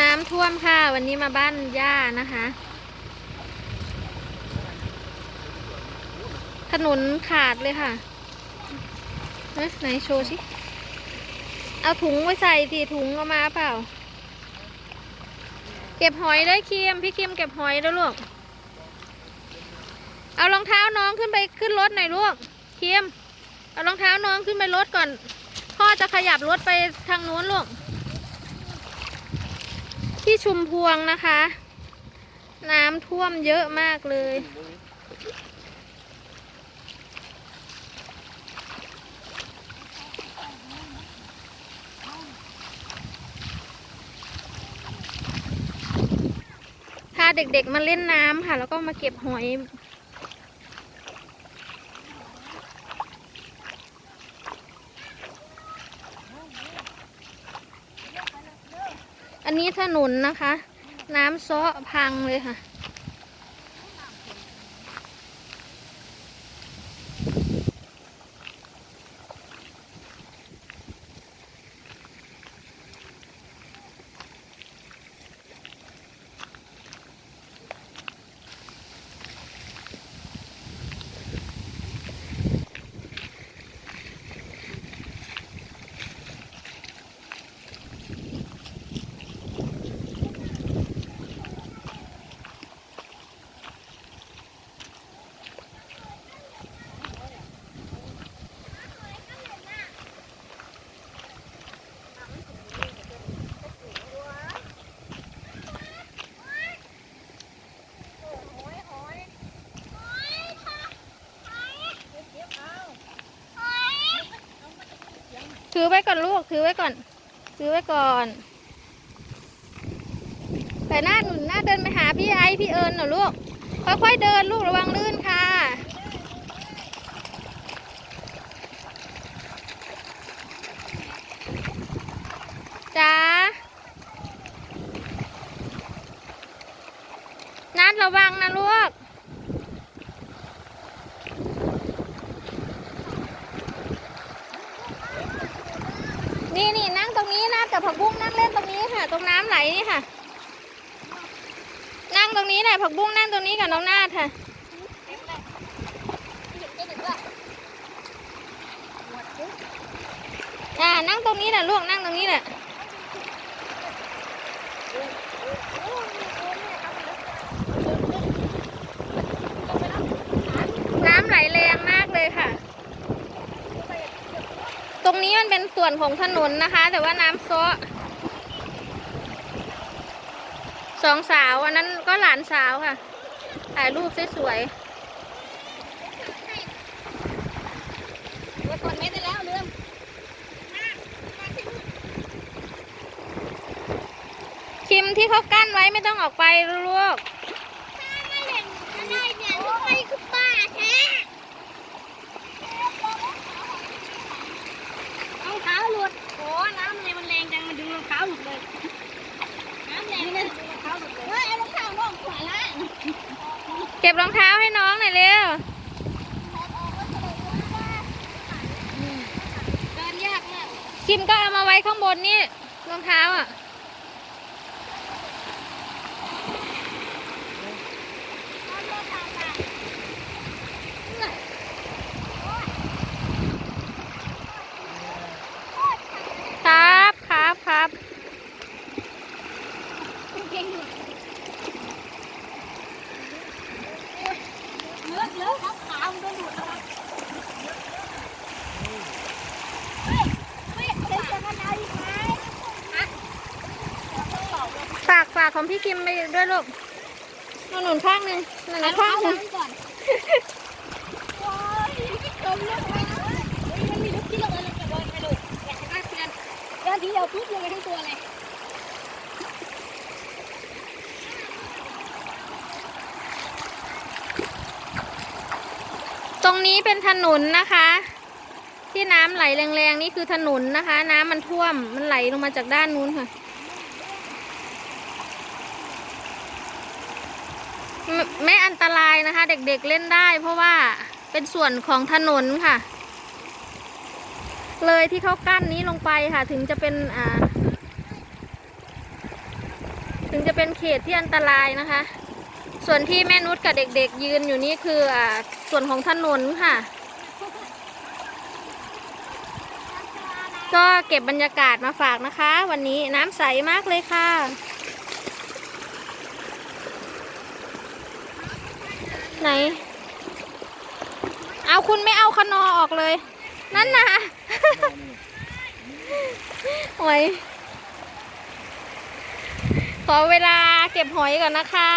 น้ำท่วมค่ะ วันนี้มาบ้านย่านะคะ ถนนขาดเลยค่ะเอ๊ะไหนโชว์สิ เอาถุงไว้ใส่ทีถุงเอามาเปล่า เก็บหอยได้เคียมพี่เคียมเก็บหอยด้วยลูก เอารองเท้าน้องขึ้นไปขึ้นรถหน่อยลูกเคียม เอารองเท้าน้องขึ้นไปรถก่อน พ่อจะขยับรถไปทางนู้นลูก ที่ชุมพวงนะคะ น้ำท่วมเยอะมากเลย พาเด็กๆมาเล่นน้ำค่ะ แล้วก็มาเก็บหอย อันนี้ถนนนะคะ น้ำซ้อพังเลยค่ะ ถือไว้ก่อนลูก ถือไว้ก่อน ถือไว้ก่อน แต่หน้าหนุนหน้าเดินไปหาพี่ไอพี่เอิญหน่อยลูก ค่อยๆเดินลูกระวังลื่นค่ะ จ้านัดระวังนะลูก นี่นี่นั่งตรงนี้นะกับผักบุ้งนั่งเล่นตรงนี้ค่ะ ตรงน้ำไหลนี่ค่ะ นั่งตรงนี้แหละผักบุ้งนั่งตรงนี้กับน้องนาดค่ะอ่านั่งตรงนี้แหละลูกนั่งตรงนี้แหละ น้ำไหลแรงมากเลยค่ะ ต รงนี้มันเป็นส่วนของถนนนะคะ แต่ว่าน้ำซ้อสองสาวอันนั้นก็หลานสาวค่ะ ถ่ายรูปสวยเดี๋ยวกดไม่ได้แล้วลืมๆคิมที่เขากั้นไว้ไม่ต้องออกไปลูก ไม่เห็นอะไรเนี่ยลูกไปคือป้าแท้รองเท้าหลุดโอ้น้ำเนี่ยมันแรงจังมันดึงรองเท้าหลุดเลย น้ำแรงเลยดึงรองเท้าหลุดเลยเฮ้ยเอารองเท้าน้องขวาละ เก็บรองเท้าให้น้องหน่อยเร็วเดินยากมากคิมก็เอามาไว้ข้างบนนี่รองเท้าอะ ครับครับครับ เก่งอยู่เลือดเลือดครับขามันโดนดูดแล้วครับเฮ้ยเฮ้ยเดี๋ยวจะมาเอาอีกไหมฮะ ฝากฝากของพี่คิมไปด้วยลูกหนุนหนุนข้างหนึ่งหนุนข้างหนึ่งวางก่อนโอ้ยไม่จมเลยเฮ้ยมันมีลูกที่ลงเลยลงกับโดนไปลูกอยากให้ป้าเตือนเดินทีเดียวปุ๊บลงไปทั้งตัวเลย ตรงนี้เป็นถนนนะคะ ที่น้ำไหลแรงๆนี่คือถนนนะคะ น้ำมันท่วมมันไหลลงมาจากด้านนู้นค่ะ ไม่ไม่อันตรายนะคะ เด็กๆเล่นได้ เพราะว่าเป็นส่วนของถนนค่ะ เลยที่เขากั้นนี้ลงไปค่ะ ถึงจะเป็นอ่า ถึงจะเป็นเขตที่อันตรายนะคะ ส่วนที่แม่นุชกับเด็กๆยืนอยู่นี่คืออ่าส่วนของถนนค่ะ ก็เก็บบรรยากาศมาฝากนะคะ วันนี้น้ำใสมากเลยค่ะ ไหน เอาคุณไม่เอาคนอออกเลย นั่นนะหอยขอเวลาเก็บหอยก่อนนะคะ